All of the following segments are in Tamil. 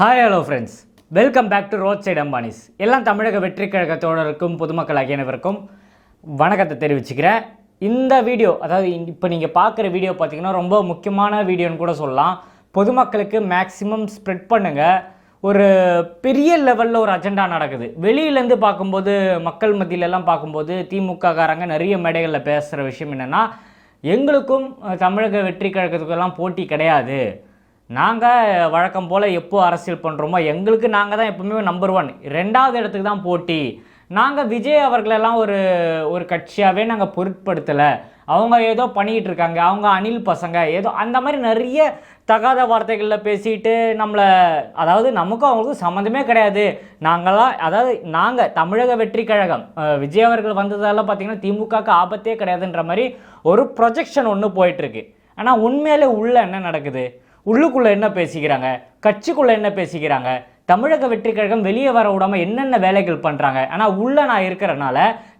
Hi hello friends welcome back to road side Ambanis எல்லாம் தமிழக வெற்றி கழக தோழருக்கும் பொதுமக்கள் ஆகியனவருக்கும் வணக்கத்தை தெரிவிச்சுக்கிறேன். இந்த வீடியோ அதாவது இப்போ நீங்கள் பார்க்குற வீடியோ பார்த்தீங்கன்னா ரொம்ப முக்கியமான வீடியோன்னு கூட சொல்லலாம். பொதுமக்களுக்கு மேக்ஸிமம் ஸ்ப்ரெட் பண்ணுங்கள் ஒரு பெரிய லெவலில் ஒரு அஜெண்டா நடக்குது. வெளியிலேருந்து பார்க்கும்போது மக்கள் மத்தியிலெல்லாம் பார்க்கும்போது திமுக காரங்க நிறைய மேடைகளில் பேசுகிற விஷயம் என்னென்னா எங்களுக்கும் தமிழக வெற்றி கழகத்துக்கெல்லாம் போட்டி கிடையாது. நாங்கள் வழக்கம் போல் எப்போ அரசியல் பண்ணுறோமோ எங்களுக்கு நாங்கள் தான் எப்பவுமே நம்பர் ஒன் ரெண்டாவது இடத்துக்கு தான் போட்டி. நாங்கள் விஜய் அவர்களெல்லாம் ஒரு ஒரு கட்சியாகவே நாங்கள் பொருட்படுத்தலை. அவங்க ஏதோ பண்ணிக்கிட்டு இருக்காங்க. அவங்க அணில் பசங்க. ஏதோ அந்த மாதிரி நிறைய தகாத வார்த்தைகளில் பேசிட்டு நம்மளை அதாவது நமக்கும் அவங்களுக்கும் சம்மந்தமே கிடையாது. நாங்களாம் அதாவது நாங்கள் தமிழக வெற்றி கழகம் விஜய் அவர்கள் வந்ததெல்லாம் பார்த்தீங்கன்னா திமுகவுக்கு ஆபத்தே கிடையாதுன்ற மாதிரி ஒரு ப்ரொஜெக்ஷன் ஒன்று போயிட்டுருக்கு ஆனால் உண்மையிலே உள்ள என்ன நடக்குது? உள்ளுக்குள்ளே என்ன பேசிக்கிறாங்க? கட்சிக்குள்ளே என்ன பேசிக்கிறாங்க? தமிழக வெற்றி கழகம் வெளியே வர விடாம என்னென்ன வேலைகள் பண்ணுறாங்க ஆனால் உள்ளே நான் இருக்கிறனால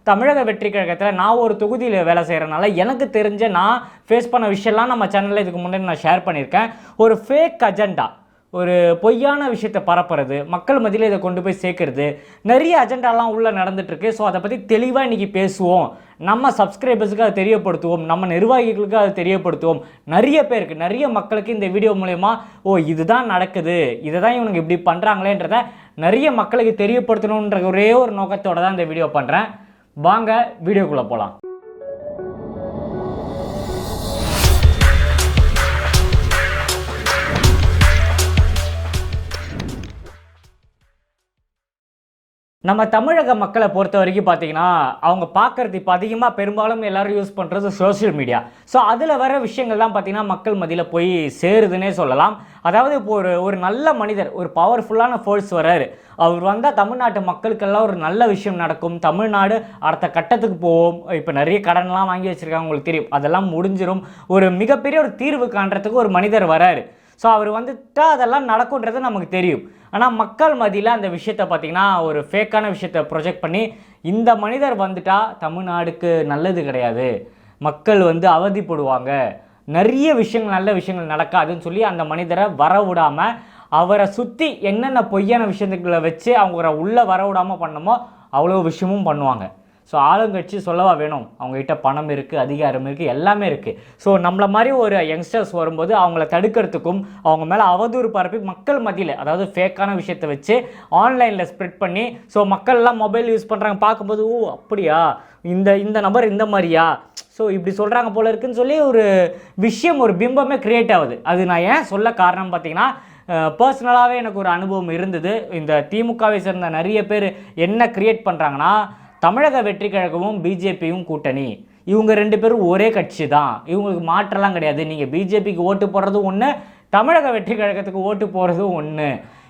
தமிழக வெற்றி கழகத்தில் நான் ஒரு தொகுதியில் வேலை செய்கிறனால எனக்கு தெரிஞ்ச நான் ஃபேஸ் பண்ண விஷயம்லாம் நம்ம சேனலில் இதுக்கு முன்னாடி நான் ஷேர் பண்ணியிருக்கேன். ஒரு ஃபேக் அஜெண்டா ஒரு பொய்யான விஷயத்தை பரப்புறது மக்கள் மத்தியில் இதை கொண்டு போய் சேர்க்கறது நிறைய அஜெண்டாலாம் உள்ளே நடந்துட்டுருக்கு. ஸோ அதை பற்றி தெளிவாக இன்றைக்கி பேசுவோம். நம்ம சப்ஸ்கிரைபர்ஸுக்கு அதை தெரியப்படுத்துவோம். நம்ம நிர்வாகிகளுக்கு அதை தெரியப்படுத்துவோம். நிறைய பேருக்கு நிறைய மக்களுக்கு இந்த வீடியோ மூலயமா ஓ இதுதான் நடக்குது. இதை தான் இவனுக்கு இப்படி பண்ணுறாங்களேன்றத நிறைய மக்களுக்கு தெரியப்படுத்தணுன்ற ஒரே ஒரு நோக்கத்தோடு தான் இந்த வீடியோ பண்ணுறேன் வாங்க வீடியோக்குள்ளே போகலாம் நம்ம தமிழக மக்களை பொறுத்த வரைக்கும் பார்த்தீங்கன்னா அவங்க பார்க்குறது இப்போ அதிகமாக பெரும்பாலும் எல்லாரும் யூஸ் பண்ணுறது சோஷியல் மீடியா ஸோ அதில் வர விஷயங்கள்லாம் பார்த்திங்கன்னா மக்கள் மதியில் போய் சேருதுன்னே சொல்லலாம். அதாவது இப்போ ஒரு ஒரு நல்ல மனிதர் ஒரு பவர்ஃபுல்லான ஃபோர்ஸ் வராரு அவர் வந்தால் தமிழ்நாட்டு மக்களுக்கெல்லாம் ஒரு நல்ல விஷயம் நடக்கும். தமிழ்நாடு அடுத்த கட்டத்துக்கு போவோம். இப்போ நிறைய கடன்லாம் வாங்கி வச்சுருக்காங்க உங்களுக்கு தெரியும். அதெல்லாம் முடிஞ்சிடும் ஒரு மிகப்பெரிய ஒரு தீர்வு காண்றதுக்கு ஒரு மனிதர் வராரு ஸோ அவர் வந்துட்டால் அதெல்லாம் நடக்குன்றது நமக்கு தெரியும். ஆனால் மக்கள் மதியில் அந்த விஷயத்தை பார்த்திங்கன்னா ஒரு ஃபேக்கான விஷயத்தை ப்ரொஜெக்ட் பண்ணி இந்த மனிதர் வந்துட்டால் தமிழ்நாடுக்கு நல்லது கிடையாது. மக்கள் வந்து அவதிப்படுவாங்க. நிறைய விஷயங்கள் நல்ல விஷயங்கள் நடக்காதுன்னு சொல்லி அந்த மனிதரை வர விடாமல் அவரை சுற்றி என்னென்ன பொய்யான விஷயத்துக்களை வச்சு அவங்கள உள்ளே வர விடாமல் பண்ணமோ அவ்வளோ விஷயமும் பண்ணுவாங்க. ஸோ ஆளுங்கட்சி சொல்லவா வேணும்? அவங்ககிட்ட பணம் இருக்குது அதிகாரம் இருக்குது எல்லாமே இருக்குது ஸோ நம்மளை மாதிரி ஒரு யங்ஸ்டர்ஸ் வரும்போது அவங்கள தடுக்கிறதுக்கும் அவங்க மேலே அவதூறு பரப்பி மக்கள் மத்தியில் அதாவது ஃபேக்கான விஷயத்தை வச்சு ஆன்லைனில் ஸ்ப்ரெட் பண்ணி ஸோ மக்கள்லாம் மொபைல் யூஸ் பண்ணுறாங்க பார்க்கும்போது ஓ அப்படியா? இந்த இந்த நபர் இந்த மாதிரியா? ஸோ இப்படி சொல்கிறாங்க போல இருக்குன்னு சொல்லி ஒரு விஷயம் ஒரு பிம்பமே க்ரியேட் ஆகுது. அது நான் ஏன் சொல்ல காரணம் பார்த்தீங்கன்னா பர்சனலாகவே எனக்கு ஒரு அனுபவம் இருந்தது. இந்த திமுகவை சேர்ந்த நிறைய பேர் என்ன க்ரியேட் பண்ணுறாங்கன்னா தமிழக வெற்றி கழகமும் பிஜேபியும் கூட்டணி. இவங்க ரெண்டு பேரும் ஒரே கட்சி தான். இவங்களுக்கு மாற்றலாம் கிடையாது. நீங்கள் பிஜேபிக்கு ஓட்டு போடுறதும் ஒன்று தமிழக வெற்றி கழகத்துக்கு ஓட்டு போகிறதும் ஒன்று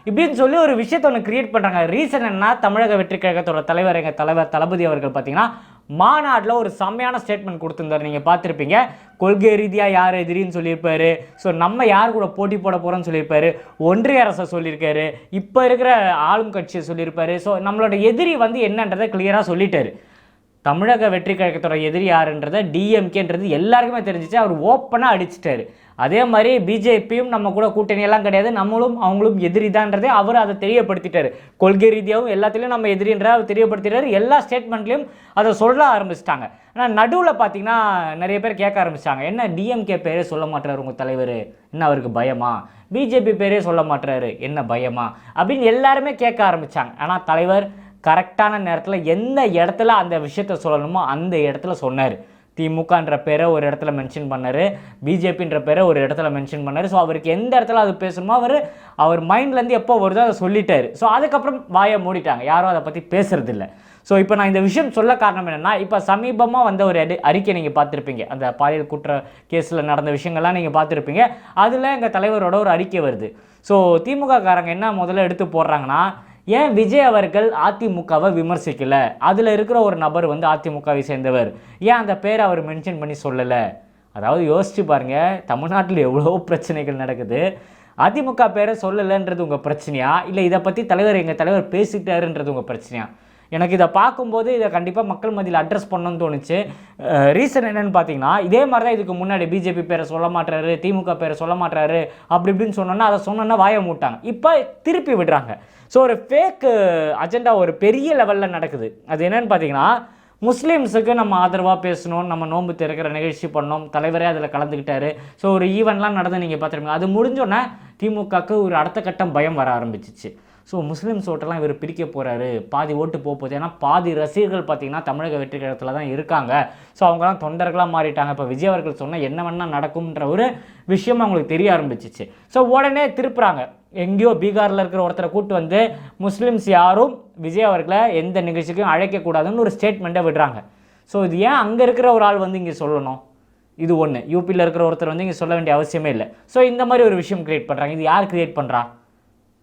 இப்படின்னு சொல்லி ஒரு விஷயத்தை ஒன்று கிரியேட் பண்ணுறாங்க ரீசன் என்ன தமிழக வெற்றி கழகத்தோட தலைவர் எங்கள் தலைவர் தளபதி அவர்கள் பார்த்தீங்கன்னா மாநாட்டில் ஒரு செம்மையான ஸ்டேட்மெண்ட் கொடுத்துருந்தார். நீங்கள் பார்த்துருப்பீங்க. கொள்கை ரீதியாக யார் எதிரின்னு சொல்லியிருப்பாரு. ஸோ நம்ம யார் கூட போட்டி போட போகிறோம்னு சொல்லியிருப்பாரு. ஒன்றிய அரசை சொல்லியிருக்காரு. இப்போ இருக்கிற ஆளும் கட்சியை சொல்லியிருப்பாரு. ஸோ நம்மளோட எதிரி வந்து என்னன்றதை கிளியராக சொல்லிட்டாரு. தமிழக வெற்றி கழகத்தோட எதிரி யாருன்றதை டிஎம்கேன்றது எல்லாருக்குமே தெரிஞ்சிச்சு. அவர் ஓப்பனாக அடிச்சிட்டாரு. அதே மாதிரி பிஜேபியும் நம்ம கூட கூட்டணியெல்லாம் கிடையாது. நம்மளும் அவங்களும் எதிரி தான்றதே அவர் அதை தெரியப்படுத்திட்டார். கொள்கை ரீதியாகவும் எல்லாத்துலேயும் நம்ம எதிரின்ற அவர் தெரியப்படுத்திட்டார். எல்லா ஸ்டேட்மெண்ட்லேயும் அதை சொல்ல ஆரம்பிச்சிட்டாங்க. ஆனால் நடுவில் பார்த்தீங்கன்னா நிறைய பேர் கேட்க ஆரம்பிச்சிட்டாங்க. என்ன டிஎம்கே பேரே சொல்ல மாட்டார் உங்கள் தலைவர்? என்ன அவருக்கு பயமா? பிஜேபி பேரே சொல்ல மாட்டாரு என்ன பயமா? அப்படின்னு எல்லாருமே கேட்க ஆரம்பிச்சாங்க. ஆனால் தலைவர் கரெக்டான நேரத்தில் எந்த இடத்துல அந்த விஷயத்த சொல்லணுமோ அந்த இடத்துல சொன்னார். திமுகன்ற பேரை ஒரு இடத்துல மென்ஷன் பண்ணார். பிஜேபின்ற பேரை ஒரு இடத்துல மென்ஷன் பண்ணார். ஸோ அவருக்கு எந்த இடத்துல அது பேசணுமோ அவர் அவர் மைண்ட்லேருந்து எப்போ வருதோ அதை சொல்லிட்டார். ஸோ அதுக்கப்புறம் வாயை மூடிட்டாங்க. யாரும் அதை பற்றி பேசுறதில்ல. ஸோ இப்போ நான் இந்த விஷயம் சொல்ல காரணம் என்னென்னா இப்போ சமீபமாக வந்த ஒரு அடி அறிக்கை நீங்கள் பார்த்துருப்பீங்க. அந்த பாலியல் குற்ற கேஸில் நடந்த விஷயங்கள்லாம் நீங்கள் பார்த்துருப்பீங்க. அதில் எங்கள் தலைவரோட ஒரு அறிக்கை வருது. ஸோ திமுக காரங்க என்ன முதல்ல எடுத்து போடுறாங்கன்னா ஏன் விஜய் அவர்கள் அதிமுகவை விமர்சிக்கல? அதில் இருக்கிற ஒரு நபர் வந்து அதிமுகவை சேர்ந்தவர். ஏன் அந்த பேரை அவர் மென்ஷன் பண்ணி சொல்லலை? அதாவது யோசிச்சு பாருங்க தமிழ்நாட்டில் எவ்வளோ பிரச்சனைகள் நடக்குது. அதிமுக பேரை சொல்லலைன்றது உங்கள் பிரச்சனையா? இல்லை இதை பற்றி தலைவர் எங்கள் தலைவர் பேசிட்டாருன்றது உங்கள் பிரச்சனையா? எனக்கு இதை பார்க்கும்போது இதை கண்டிப்பாக மக்கள் மத்தியில் அட்ரஸ் பண்ணணும்னு தோணுச்சு. ரீசன் என்னன்னு பார்த்தீங்கன்னா இதே மாதிரி தான் இதுக்கு முன்னாடி பிஜேபி பேரை சொல்ல மாட்டாரு திமுக பேரை சொல்ல மாட்டாரு அப்படி இப்படின்னு சொன்னோன்னா அதை சொன்னோன்னா வாயை மூட்டாங்க. இப்போ திருப்பி விடுறாங்க. ஸோ ஒரு ஃபேக் அஜெண்டா uh, ஒரு பெரிய லெவலில் நடக்குது. அது என்னென்னு பார்த்தீங்கன்னா முஸ்லீம்ஸுக்கு நம்ம ஆதரவாக பேசணும் நம்ம நோன்பு திறக்கிற நிகழ்ச்சி பண்ணோம் தலைவரே அதில் கலந்துக்கிட்டாரு ஸோ ஒரு ஈவெண்ட்லாம் நடந்து நீங்கள் பார்த்துருப்பீங்க அது முடிஞ்சோடனே திமுகவுக்கு ஒரு அடுத்த கட்டம் பயம் வர ஆரம்பிச்சிச்சு. ஸோ முஸ்லீம்ஸ் ஓட்டெல்லாம் இவர் பிரிக்க போகிறாரு பாதி ஓட்டு போக போகுது. ஏன்னா பாதி ரசிகர்கள் பார்த்திங்கன்னா தமிழக வெற்றி கழகத்தில் தான் இருக்காங்க. ஸோ அவங்கலாம் தொண்டர்களாக மாறிட்டாங்க. இப்போ விஜய் அவர்கள் சொன்னால் என்ன வேணால் நடக்கும்ன்ற ஒரு விஷயம் அவங்களுக்கு தெரிய ஆரம்பிச்சிச்சு. ஸோ உடனே திருப்புறாங்க. எங்கேயோ பீகாரில் இருக்கிற ஒருத்தரை கூட்டு வந்து முஸ்லீம்ஸ் யாரும் விஜய் அவர்களை எந்த நிகழ்ச்சிக்கும் அழைக்கக்கூடாதுன்னு ஒரு ஸ்டேட்மெண்ட்டை விடுறாங்க. ஸோ இது ஏன் அங்கே இருக்கிற ஒரு ஆள் வந்து இங்கே சொல்லணும்? இது ஒன்று யூபியில் இருக்கிற ஒருத்தர் வந்து இங்கே சொல்ல வேண்டிய அவசியமே இல்லை. ஸோ இந்த மாதிரி ஒரு விஷயம் க்ரியேட் பண்ணுறாங்க இது யார் க்ரியேட் பண்ணுறா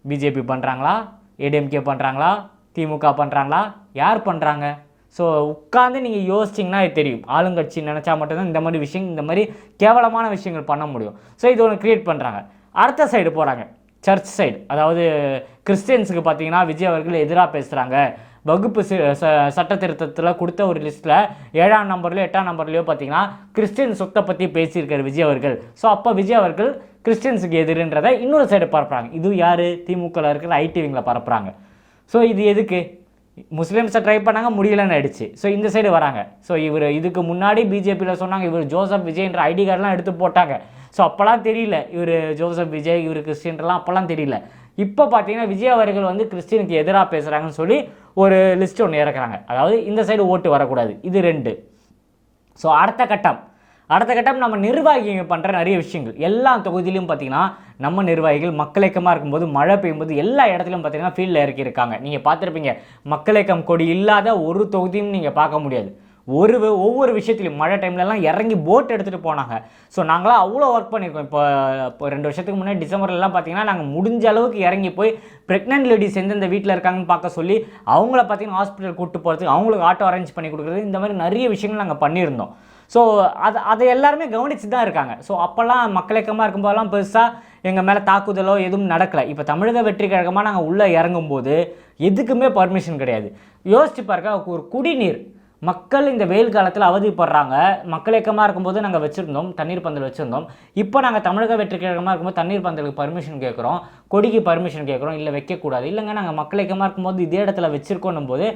பிஜேபி பண்ணுறாங்களா ஏடிஎம்கே பண்ணுறாங்களா திமுக பண்ணுறாங்களா யார் பண்ணுறாங்க ஸோ உட்காந்து நீங்கள் யோசிச்சிங்கன்னா இது தெரியும். ஆளுங்கட்சி நினச்சா மட்டும்தான் இந்த மாதிரி விஷயம் இந்த மாதிரி கேவலமான விஷயங்கள் பண்ண முடியும். ஸோ இது ஒன்று க்ரியேட் பண்ணுறாங்க அடுத்த சைடு போகிறாங்க சர்ச் சைடு. அதாவது கிறிஸ்டியன்ஸுக்கு பார்த்தீங்கன்னா விஜய் அவர்கள் எதிராக பேசுகிறாங்க வகுப்பு ச- சட்ட திருத்தத்தில் கொடுத்த ஒரு லிஸ்ட்டில் ஏழாம் நம்பர்லையோ எட்டாம் நம்பர்லையோ பார்த்தீங்கன்னா கிறிஸ்டியன் சொத்தை பற்றி பேசியிருக்கார் விஜய் அவர்கள். ஸோ அப்போ விஜய் அவர்கள் கிறிஸ்டியன்ஸுக்கு எதிரின்றதை இன்னொரு சைடு பரப்புகிறாங்க இது யார்? திமுகவில் இருக்கிற ஐடிவிங்களை பரப்புகிறாங்க ஸோ இது எதுக்கு? முஸ்லீம்ஸை ட்ரை பண்ணாங்க முடியலன்னு ஆயிடுச்சு. ஸோ இந்த சைடு வராங்க. ஸோ இவர் இதுக்கு முன்னாடி பிஜேபியில் சொன்னாங்க இவர் ஜோசப் விஜய்ன்ற ஐடி கார்டெலாம் எடுத்து போட்டாங்க. ஸோ அப்போலாம் தெரியல. இவர் ஜோசப் விஜய் இவர் கிறிஸ்டின்லாம் அப்போலாம் தெரியல. இப்போ பார்த்தீங்கன்னா விஜய் அவர்கள் வந்து கிறிஸ்டினுக்கு எதிராக பேசுகிறாங்கன்னு சொல்லி ஒரு லிஸ்ட் ஒன்று இறக்குறாங்க. அதாவது இந்த சைடு ஓட்டு வரக்கூடாது. இது ரெண்டு. ஸோ அடுத்த கட்டம். அடுத்த கட்டம் நம்ம நிர்வாகிங்க பண்ணுற நிறைய விஷயங்கள். எல்லா தொகுதியிலும் பார்த்தீங்கன்னா நம்ம நிர்வாகிகள் மக்களியக்கமாக இருக்கும்போது மழை பெய்யும்போது எல்லா இடத்துலையும் பார்த்தீங்கன்னா ஃபீல்டில் இறக்கியிருக்காங்க. நீங்கள் பார்த்துருப்பீங்க மக்களியக்கம் கொடி இல்லாத ஒரு தொகுதியும் நீங்கள் பார்க்க முடியாது. ஒரு ஒவ்வொரு விஷயத்துலையும் மழை டைம்லலாம் இறங்கி போட் எடுத்துகிட்டு போனாங்க. ஸோ நாங்களாம் அவ்வளோ ஒர்க் பண்ணியிருக்கோம் இப்போ இப்போ ரெண்டு வருஷத்துக்கு முன்னாடி டிசம்பர்லலாம் பார்த்தீங்கன்னா நாங்கள் முடிஞ்ச அளவுக்கு இறங்கி போய் ப்ரெக்னென்ட் லேடிஸ் எந்தெந்த வீட்டில் இருக்காங்கன்னு பார்க்க சொல்லி அவங்கள பார்த்தீங்கன்னா ஹாஸ்பிட்டல் கூப்பிட்டு போகிறதுக்கு அவங்களுக்கு ஆட்டோ அரேஞ்ச் பண்ணி கொடுக்குறது இந்த மாதிரி நிறைய விஷயங்கள் நாங்கள் பண்ணியிருந்தோம். ஸோ அது அதை எல்லாருமே கவனிச்சு தான் இருக்காங்க. ஸோ அப்போல்லாம் மக்களியக்கமாக இருக்கும்போதெல்லாம் பெருசாக எங்கள் மேலே தாக்குதலோ எதுவும் நடக்கலை. இப்போ தமிழக வெற்றி கழகமாக நாங்கள் உள்ளே இறங்கும்போது எதுக்குமே பர்மிஷன் கிடையாது. யோசிச்சு பாருங்க ஒரு குடிநீர் மக்கள் இந்த வெயில் காலத்தில் அவதிப்படுறாங்க. மக்கள் இயக்கமாக இருக்கும்போது நாங்கள் வச்சுருந்தோம் தண்ணீர் பந்தல் வச்சுருந்தோம். இப்போ நாங்கள் தமிழக வெற்றி கழகமாக இருக்கும்போது தண்ணீர் பந்தலுக்கு பர்மிஷன் கேட்குறோம் கொடிக்கு பர்மிஷன் கேட்குறோம் இல்லை வைக்கக்கூடாது. இல்லைங்க நாங்கள் மக்கள் இயக்கமாக இருக்கும்போது இதே இடத்துல வச்சுருக்கோன்னும் போது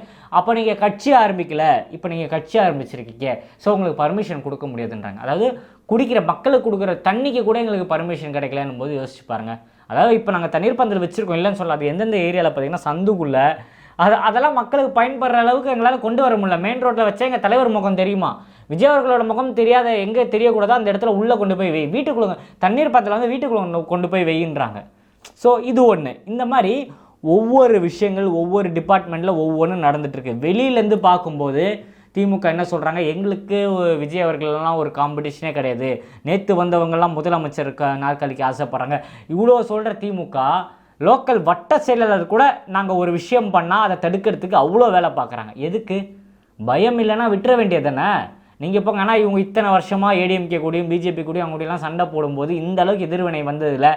அப்போ நீங்கள் கட்சி ஆரம்பிக்கல. இப்போ நீங்கள் கட்சி ஆரம்பிச்சிருக்கீங்க. ஸோ உங்களுக்கு பர்மிஷன் கொடுக்க முடியாதுன்றாங்க. அதாவது குடிக்கிற மக்களுக்கு கொடுக்குற தண்ணிக்கு கூட எங்களுக்கு பர்மிஷன் கிடைக்கலன்னும் போது யோசிச்சு பாருங்க. அதாவது இப்போ நாங்கள் தண்ணீர் பந்தல் வச்சுருக்கோம் இல்லைன்னு சொல்லலாம் அது எந்தெந்த ஏரியாவில் பார்த்தீங்கன்னா சந்துக்குள்ளே அது அதெல்லாம் மக்களுக்கு பயன்படுற அளவுக்கு எங்களால் கொண்டு வர முடியல. மெயின் ரோட்டில் வச்சா எங்கள் தலைவர் முகம் தெரியுமா? விஜய் அவர்களோட முகம் தெரியாத எங்கே தெரியக்கூடாதோ அந்த இடத்துல உள்ளே கொண்டு போய் வை. வீட்டுக்குள்ள தண்ணீர் பந்தல் வந்து வீட்டுக்குள்ள கொண்டு- போய் வைன்றாங்க ஸோ இது ஒன்று இந்த மாதிரி ஒவ்வொரு விஷயங்கள் ஒவ்வொரு டிபார்ட்மெண்ட்டில் ஒவ்வொன்றும் நடந்துட்டுருக்கு. வெளியிலேருந்து பார்க்கும்போது திமுக என்ன சொல்கிறாங்க எங்களுக்கு விஜய் அவர்களெல்லாம் ஒரு காம்படிஷனே கிடையாது. நேற்று வந்தவங்கெல்லாம் முதலமைச்சர் க- நாற்காலிக்கு ஆசைப்படுறாங்க. இவ்வளோ சொல்கிற திமுக லோக்கல் வட்ட செயலாளர் கூட நாங்கள் ஒரு விஷயம் பண்ணால் அதை தடுக்கிறதுக்கு அவ்வளோ வேலை பார்க்குறாங்க. எதுக்கு? பயம் இல்லைன்னா விட்டுற வேண்டியது தானே? நீங்கள் போங்க ஆனால் இவங்க இத்தனை வருஷமாக ஏடிஎம்கே கூடயும் பிஜேபி கூடயும் அவங்க கூடலாம் சண்டை போடும்போது இந்த அளவுக்கு எதிர்வினை வந்ததில்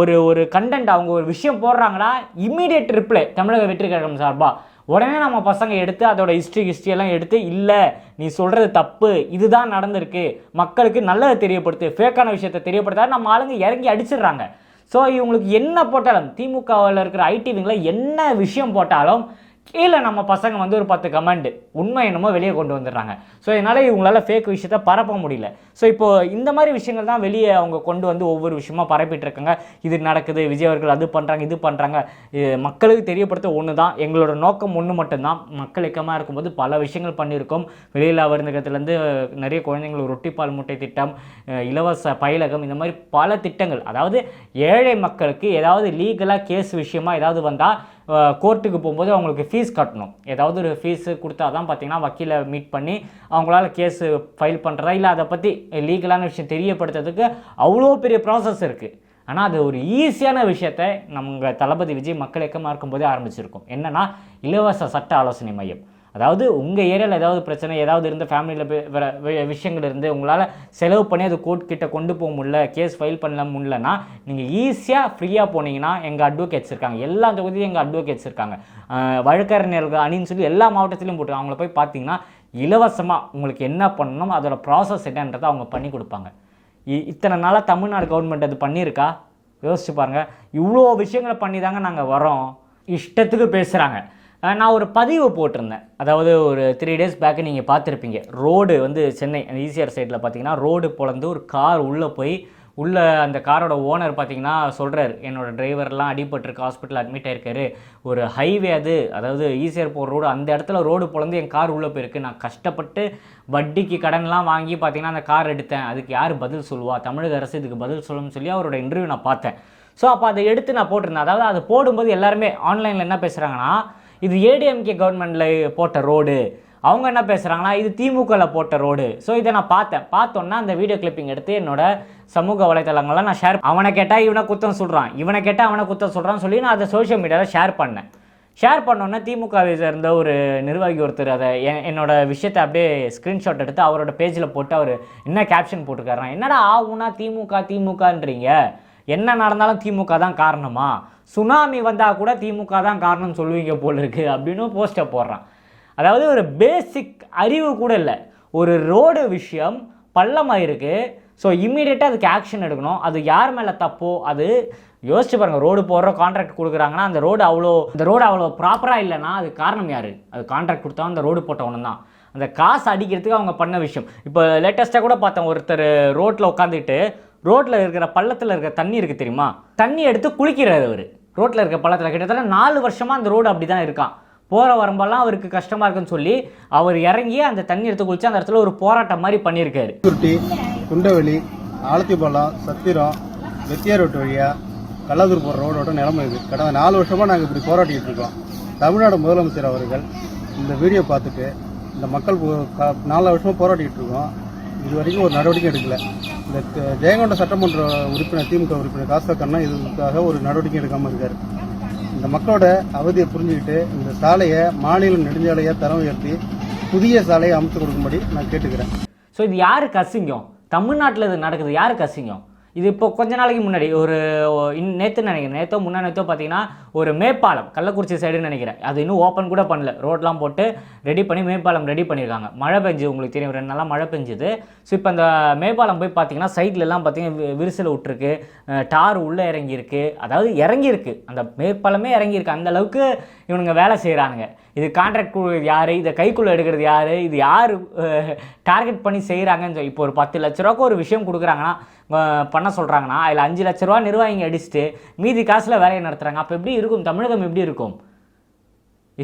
ஒரு ஒரு கண்டென்ட் அவங்க ஒரு விஷயம் போடுறாங்கன்னா இம்மீடியட் ரிப்ளை தமிழக வெற்றி கழகம் சார்பாக உடனே நம்ம பசங்க எடுத்து அதோட ஹிஸ்ட்ரி ஹிஸ்ட்ரி எல்லாம் எடுத்து இல்லை நீ சொல்கிறது தப்பு. இதுதான் நடந்திருக்கு. மக்களுக்கு நல்லதை தெரியப்படுத்து. ஃபேக்கான விஷயத்தை தெரியப்படுத்தாது நம்ம ஆளுங்க இறங்கி அடிச்சிடுறாங்க. ஸோ இவங்களுக்கு என்ன போட்டாலும் திமுகவில் இருக்கிற ஐடிவிங்கில் என்ன விஷயம் போட்டாலும் கீழே நம்ம பசங்க வந்து ஒரு பத்து கமெண்ட் உண்மை என்னமோ வெளியே கொண்டு வந்துடுறாங்க. ஸோ இதனால் இவங்களால் ஃபேக் விஷயத்த பரப்ப முடியல. ஸோ இப்போது இந்த மாதிரி விஷயங்கள் தான் வெளியே அவங்க கொண்டு வந்து ஒவ்வொரு விஷயமா பரப்பிட்டு இருக்காங்க இது நடக்குது விஜய் அவர்கள் அது பண்ணுறாங்க இது பண்ணுறாங்க மக்களுக்கு தெரியப்படுத்த ஒன்று தான் எங்களோட நோக்கம் ஒன்று மட்டும்தான். மக்கள் இக்கமாக இருக்கும்போது பல விஷயங்கள் பண்ணியிருக்கோம். வெளியில் வருந்தகத்துலேருந்து நிறைய குழந்தைங்களுக்கு ரொட்டிப்பால் முட்டை திட்டம் இலவச பயிலகம் இந்த மாதிரி பல திட்டங்கள். அதாவது ஏழை மக்களுக்கு ஏதாவது லீகலாக கேஸ் விஷயமா ஏதாவது வந்தால் கோர்ட்டுக்கு போகும்போது அவங்களுக்கு ஃபீஸ் கட்டணும். ஏதாவது ஒரு ஃபீஸு கொடுத்தா தான் பார்த்தீங்கன்னா வக்கீலை மீட் பண்ணி அவங்களால கேஸு ஃபைல் பண்ணுறதா இல்லை அதை பற்றி லீகலான விஷயம் தெரியப்படுத்துறதுக்கு அவ்வளோ பெரிய ப்ராசஸ் இருக்குது ஆனால் அது ஒரு ஈஸியான விஷயத்தை நம்ம தளபதி விஜய் மக்கள் இயக்கமாக இருக்கும்போதே ஆரம்பிச்சிருக்கோம். என்னென்னா இலவச சட்ட ஆலோசனை மையம். அதாவது உங்கள் ஏரியாவில் ஏதாவது பிரச்சனை ஏதாவது இருந்த ஃபேமிலியில் விஷயங்கள் இருந்து உங்களால் செலவு பண்ணி அது கோர்ட் கிட்டே கொண்டு போக முடியல கேஸ் ஃபைல் பண்ண முடியலன்னா நீங்கள் ஈஸியாக ஃப்ரீயாக போனீங்கன்னா எங்கள் அட்வொகேட்ஸ் இருக்காங்க. எல்லா தொகுதியும் எங்கள் அட்வொகேட்ஸ் இருக்காங்க. வழக்கறிஞர்கள் அணின்னு சொல்லி எல்லா மாவட்டத்திலையும் போட்டு அவங்கள போய் பார்த்தீங்கன்னா இலவசமாக உங்களுக்கு என்ன பண்ணணும் அதோட ப்ராசஸ் என்னன்றதை அவங்க பண்ணி கொடுப்பாங்க. இ- இத்தனை நாளாக தமிழ்நாடு கவர்மெண்ட் அது பண்ணியிருக்கா? யோசிச்சு பாருங்கள் இவ்வளோ விஷயங்களை பண்ணி தாங்க நாங்கள் வரோம் இஷ்டத்துக்கு பேசுகிறாங்க நான் ஒரு பதிவு போட்டிருந்தேன். அதாவது ஒரு த்ரீ டேஸ் பேக்கு நீங்கள் பார்த்துருப்பீங்க. ரோடு வந்து சென்னை ஈசிஆர் சைடில் பார்த்தீங்கன்னா ரோடு பிறந்து ஒரு கார் உள்ளே போய் உள்ளே அந்த காரோட ஓனர் பார்த்தீங்கன்னா சொல்கிறார் என்னோடய டிரைவர்லாம் அடிபட்டிருக்கு ஹாஸ்பிட்டல் அட்மிட் ஆயிருக்காரு. ஒரு ஹைவே அது அதாவது ஈசிஆர் போகிற ரோடு அந்த இடத்துல ரோடு பிறந்து என் கார் உள்ளே போயிருக்கு. நான் கஷ்டப்பட்டு வட்டிக்கு கடன்லாம் வாங்கி பார்த்தீங்கன்னா அந்த கார் எடுத்தேன். அதுக்கு யார் பதில் சொல்லுவா? தமிழக அரசு இதுக்கு பதில் சொல்லணும்னு சொல்லி அவரோட இன்டர்வியூ நான் பார்த்தேன். ஸோ அப்போ அதை எடுத்து நான் போட்டிருந்தேன். அதாவது அதை போடும்போது எல்லாருமே ஆன்லைனில் என்ன பேசுகிறாங்கன்னா இது ஏடிஎம்கே கவர்மெண்ட்டில் போட்ட ரோடு. அவங்க என்ன பேசுகிறாங்கன்னா இது திமுகவில் போட்ட ரோடு. ஸோ இதை நான் பார்த்தேன். பார்த்தோன்னா அந்த வீடியோ கிளிப்பிங் எடுத்து என்னோட சமூக வலைத்தளங்கள்லாம் நான் ஷேர் அவனை கேட்டால் இவனை குத்தம் சொல்கிறான் இவனை கேட்டால் அவனை குத்தம் சொல்கிறான்னு சொல்லி நான் அதை சோஷியல் மீடியாவில் ஷேர் பண்ணேன். ஷேர் பண்ணோன்னே திமுகவை சேர்ந்த ஒரு நிர்வாகி ஒருத்தர் அதை என் என்னோட விஷயத்தை அப்படியே ஸ்க்ரீன்ஷாட் எடுத்து அவரோட பேஜில் போட்டு அவர் என்ன கேப்ஷன் போட்டிருக்காருன்னா என்னடா ஆகுனா திமுக திமுகன்றீங்க? என்ன நடந்தாலும் திமுக தான் காரணமா? சுனாமி வந்தால் கூட திமுக தான் காரணம் சொல்லுவீங்க போல் இருக்குது அப்படின்னு போஸ்ட்டை போடுறான். அதாவது ஒரு பேசிக் அறிவு கூட இல்லை. ஒரு ரோடு விஷயம் பள்ளமாக இருக்குது ஸோ இம்மீடியட்டாக அதுக்கு ஆக்ஷன் எடுக்கணும். அது யார் மேலே தப்போ அது யோசிச்சு பாருங்கள் ரோடு போடுற கான்ட்ராக்ட் கொடுக்குறாங்கன்னா அந்த ரோடு அவ்வளோ அந்த ரோடு அவ்வளோ ப்ராப்பராக இல்லைன்னா அது காரணம் யார்? அது கான்ட்ராக்ட் கொடுத்தா அந்த ரோடு போட்டவனு தான். அந்த காசு அடிக்கிறதுக்கு அவங்க பண்ண விஷயம். இப்போ லேட்டஸ்ட்டாக கூட பார்த்தேன். ஒருத்தர் ரோட்டில் உட்காந்துட்டு ரோட்டில் இருக்கிற பள்ளத்தில் இருக்கிற தண்ணி இருக்குது தெரியுமா? தண்ணி எடுத்து குளிக்கிறார் அவர். ரோட்டில் இருக்க பள்ளத்தில் கிட்டத்தட்ட நாலு வருஷமாக அந்த ரோடு அப்படி தான் இருக்கான். போகிற வரம்பெல்லாம் அவருக்கு கஷ்டமாக இருக்குன்னு சொல்லி அவர் இறங்கி அந்த தண்ணி எடுத்து குளிச்சு அந்த இடத்துல ஒரு போராட்டம் மாதிரி பண்ணியிருக்காரு. சுருட்டி குண்டவெளி ஆலத்திப்பாளையம் சத்திரம் வெத்தியார் ரோட்டு வழியாக கள்ளதூர் போகிற ரோடோட நிலைமை இது. கடந்த நாலு வருஷமாக நாங்கள் இப்படி போராட்டிகிட்டு இருக்கோம். தமிழ்நாடு முதலமைச்சர் அவர்கள் இந்த வீடியோ பார்த்துட்டு இந்த மக்கள் போ- க- நாலு வருஷமாக போராட்டிகிட்டு இருக்கோம். இது வரைக்கும் ஒரு நடவடிக்கை எடுக்கல. இந்த ஜெயங்கொண்ட சட்டமன்ற உறுப்பினர் திமுக உறுப்பினர் காசா கண்ணா இதுக்காக ஒரு நடவடிக்கை எடுக்காமல் இருக்கார். இந்த மக்களோட அவதியை புரிஞ்சுக்கிட்டு இந்த சாலையை மாநில நெடுஞ்சாலையாக தரம் உயர்த்தி புதிய சாலையை அமைத்து கொடுக்கும்படி நான் கேட்டுக்கிறேன். ஸோ இது யாருக்கு அசிங்கம்? தமிழ்நாட்டில் இது நடக்குது. யாருக்கு அசிங்கம்? இது இப்போ கொஞ்ச நாளைக்கு முன்னாடி ஒரு நேற்று நினைக்கிறேன். நேற்றோ முன்னா நேற்றோ பார்த்தீங்கன்னா ஒரு மேப்பாலம் கள்ளக்குறிச்சி சைடுன்னு நினைக்கிறேன். அது இன்னும் ஓப்பன் கூட பண்ணல. ரோட்லாம் போட்டு ரெடி பண்ணி மேப்பாலம் ரெடி பண்ணியிருக்காங்க மழை பெஞ்சு உங்களுக்கு தெரியும் ரெண்டு நாளாக மழை பெஞ்சுது. ஸோ இப்போ அந்த மேப்பாலம் போய் பார்த்தீங்கன்னா சைட்லலாம் பார்த்தீங்கன்னா விரிசல் விட்டுருக்கு. டார் உள்ளே இறங்கியிருக்கு. அதாவது இறங்கியிருக்கு. அந்த மேற்பாலமே இறங்கியிருக்கு. அந்த அளவுக்கு இவனுங்க வேலை செய்கிறானுங்க இது கான்ட்ராக்ட் யார்? இதை கைக்குள்ளே எடுக்கிறது யார்? இது யார் டார்கெட் பண்ணி செய்கிறாங்கன்னு சொல்லி இப்போ ஒரு பத்து லட்ச ரூபாக்கு ஒரு விஷயம் கொடுக்குறாங்கன்னா பண்ண சொல்கிறாங்கன்னா அதில் அஞ்சு லட்ச ரூபா நிர்வாகிங்க அடிச்சுட்டு மீதி காசில் வேலையை நடத்துகிறாங்க அப்போ எப்படி இருக்கும்? தமிழகம் எப்படி இருக்கும்?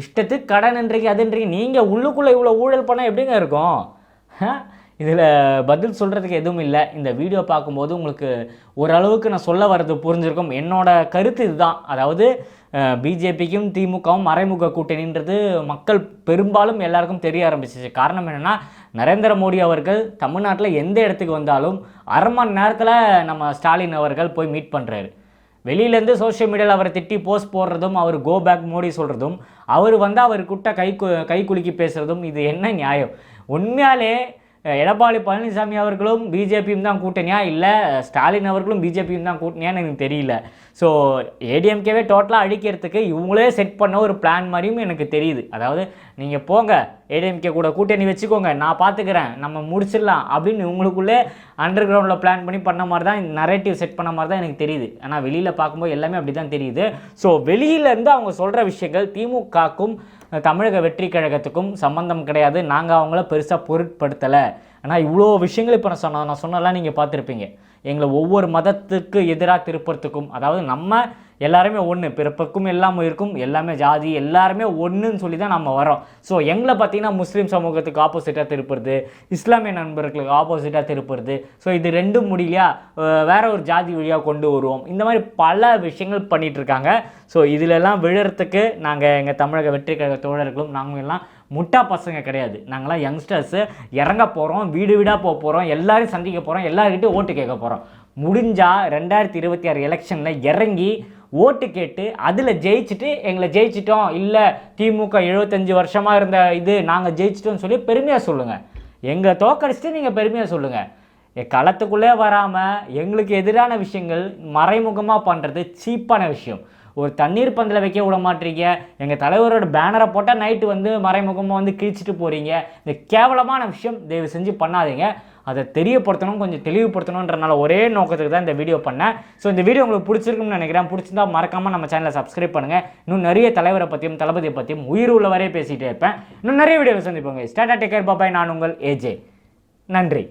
இஷ்டத்துக்கு கடன்ன்றீங்க அதுன்றீங்க நீங்கள் உள்ளுக்குள்ளே இவ்வளோ ஊழல் பண்ணால் எப்படிங்க இருக்கும்? இதில் பதில் சொல்கிறதுக்கு எதுவும் இல்லை. இந்த வீடியோ பார்க்கும்போது உங்களுக்கு ஓரளவுக்கு நான் சொல்ல வர்றது புரிஞ்சிருக்கும். என்னோட கருத்து இதுதான். அதாவது பிஜேபிக்கும் திமுகவும் மறைமுக கூட்டணின்றது மக்கள் பெரும்பாலும் எல்லாருக்கும் தெரிய ஆரம்பிச்சிச்சு. காரணம் என்னென்னா நரேந்திர மோடி அவர்கள் தமிழ்நாட்டில் எந்த இடத்துக்கு வந்தாலும் அரை மணி நேரத்தில் நம்ம ஸ்டாலின் அவர்கள் போய் மீட் பண்ணுறாரு வெளியிலேருந்து சோஷியல் மீடியாவில் அவரை திட்டி போஸ்ட் போடுறதும் அவர் கோ பேக் மோடி சொல்கிறதும் அவர் வந்து அவர் குட்ட கை கை குலுக்கி பேசுகிறதும் இது என்ன நியாயம்? உண்மையாலே எடப்பாடி பழனிசாமி அவர்களும் பிஜேபியும் தான் கூட்டணியா? இல்லை ஸ்டாலின் அவர்களும் பிஜேபியும் தான் கூட்டணியான்னு எனக்கு தெரியல. ஸோ ஏடிஎம்கேவே டோட்டலாக அழிக்கிறதுக்கு இவங்களே செட் பண்ண ஒரு பிளான் மாதிரியும் எனக்கு தெரியுது. அதாவது நீங்கள் போங்க ஏடிஎம்கே கூட கூட்டணி வச்சுக்கோங்க நான் பார்த்துக்கிறேன் நம்ம முடிச்சிடலாம் அப்படின்னு இவங்களுக்குள்ளே அண்டர் கிரவுண்டில் பிளான் பண்ணி பண்ண மாதிரி தான் நரேட்டிவ் செட் பண்ண மாதிரி தான் எனக்கு தெரியுது. ஆனால் வெளியில் பார்க்கும்போது எல்லாமே அப்படி தான் தெரியுது ஸோ வெளியிலேருந்து அவங்க சொல்கிற விஷயங்கள் திமுகக்கும் தமிழக வெற்றி கழகத்துக்கும் சம்பந்தம் கிடையாது. நாங்கள் அவங்கள பெருசாக பொருட்படுத்தலை. ஆனால் இவ்வளோ விஷயங்கள் இப்போ நான் சொன்ன நான் சொன்னதெல்லாம் நீங்கள் பார்த்துருப்பீங்க. எங்களை ஒவ்வொரு மதத்துக்கு எதிராக திருப்பறத்துக்கும் அதாவது நம்ம எல்லாருமே ஒன்று பிறப்புக்கும் எல்லாம் இருக்கும் எல்லாமே ஜாதி எல்லாருமே ஒன்றுன்னு சொல்லி தான் நம்ம வரோம் ஸோ எங்களை பார்த்தீங்கன்னா முஸ்லீம் சமூகத்துக்கு ஆப்போசிட்டாக திருப்புறது இஸ்லாமிய நண்பர்களுக்கு ஆப்போசிட்டாக திருப்புறது. ஸோ இது ரெண்டும் முடியலையா? வேறு வேற ஒரு ஜாதி வழியாக கொண்டு வருவோம். இந்த மாதிரி பல விஷயங்கள் பண்ணிகிட்ருக்காங்க இருக்காங்க. ஸோ இதிலெல்லாம் விழுறதுக்கு நாங்கள் எங்கள் தமிழக வெற்றி கழக தோழர்களும் நாங்கள் எல்லாம் முட்டா பசங்க கிடையாது. நாங்களாம் யங்ஸ்டர்ஸு இறங்க போகிறோம் வீடு வீடாக போக போகிறோம் எல்லாரையும் சந்திக்க போகிறோம் எல்லாருக்கிட்டையும் ஓட்டு கேட்க போகிறோம் முடிஞ்சால் ரெண்டாயிரத்தி இருபத்தி ஆறு எலெக்ஷனில் இறங்கி ஓட்டு கேட்டு அதில் ஜெயிச்சுட்டு எங்களை ஜெயிச்சிட்டோம். இல்லை திமுக எழுபத்தஞ்சு வருஷமாக இருந்த இது நாங்கள் ஜெயிச்சிட்டோம்னு சொல்லி பெருமையாக சொல்லுங்கள் எங்களை தோக்கடிச்சிட்டு நீங்கள் பெருமையாக சொல்லுங்கள் களத்துக்குள்ளே வராமல் எங்களுக்கு எதிரான விஷயங்கள் மறைமுகமாக பண்ணுறது சீப்பான விஷயம். ஒரு தண்ணீர் பந்தில் வைக்க விட மாட்டீங்க. எங்கள் தலைவரோட பேனரை போட்டால் நைட்டு வந்து மறைமுகமாக வந்து கிழிச்சிட்டு போகிறீங்க இந்த கேவலமான விஷயம் தயவு செஞ்சு பண்ணாதீங்க. அதை தெரியப்படுத்தணும் கொஞ்சம் தெளிவுபடுத்தணுன்றனால ஒரே நோக்கத்துக்கு தான் இந்த வீடியோ பண்ணேன். ஸோ இந்த வீடியோ உங்களுக்கு பிடிச்சிருக்குன்னு நினைக்கிறேன். பிடிச்சிருந்தா மறக்காமல் நம்ம சேனலை சப்ஸ்கிரைப் பண்ணுங்கள் இன்னும் நிறைய தலைவரை பற்றியும் தளபதியை பற்றியும் உயிர் உள்ளவரே பேசிகிட்டே இருப்பேன். இன்னும் நிறைய வீடியோவில் சந்திப்போங்க ஸ்டாட்டா டேக்கர் பாபாய் நான் உங்கள் ஏஜே நன்றி.